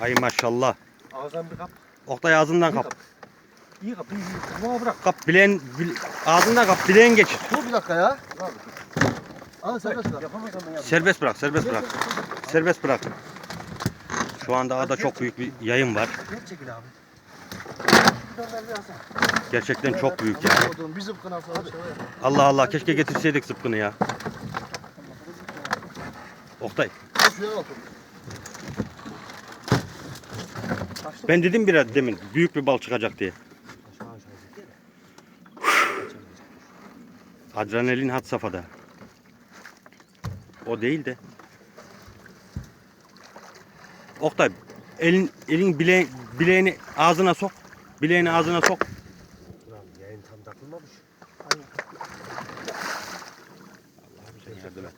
Ay maşallah. Ağzından bir kap. Oktay ağzından İyi kap. kap. İyi kap. iyi, iyi. Bırak. Kap bileğin, bil- ağzından kap bileğin geç. Dur bir dakika ya. Al serbest yapayım. Serbest bırak, serbest bırak. Serbest bırak. Şu anda ağda çok büyük bir yayın var. Çekil abi. Gerçekten çok büyük ya. Allah Allah keşke getirseydik zıpkını ya. Oktay şuraya. Ben dedim biraz demin büyük bir bal çıkacak diye. Adrenalin hat safhada. O değil de. Oktay elin elin bile, bileğini ağzına sok. Bileğini ağzına sok. Ulan yayın tam takılmamış. Allah'ım yardım et.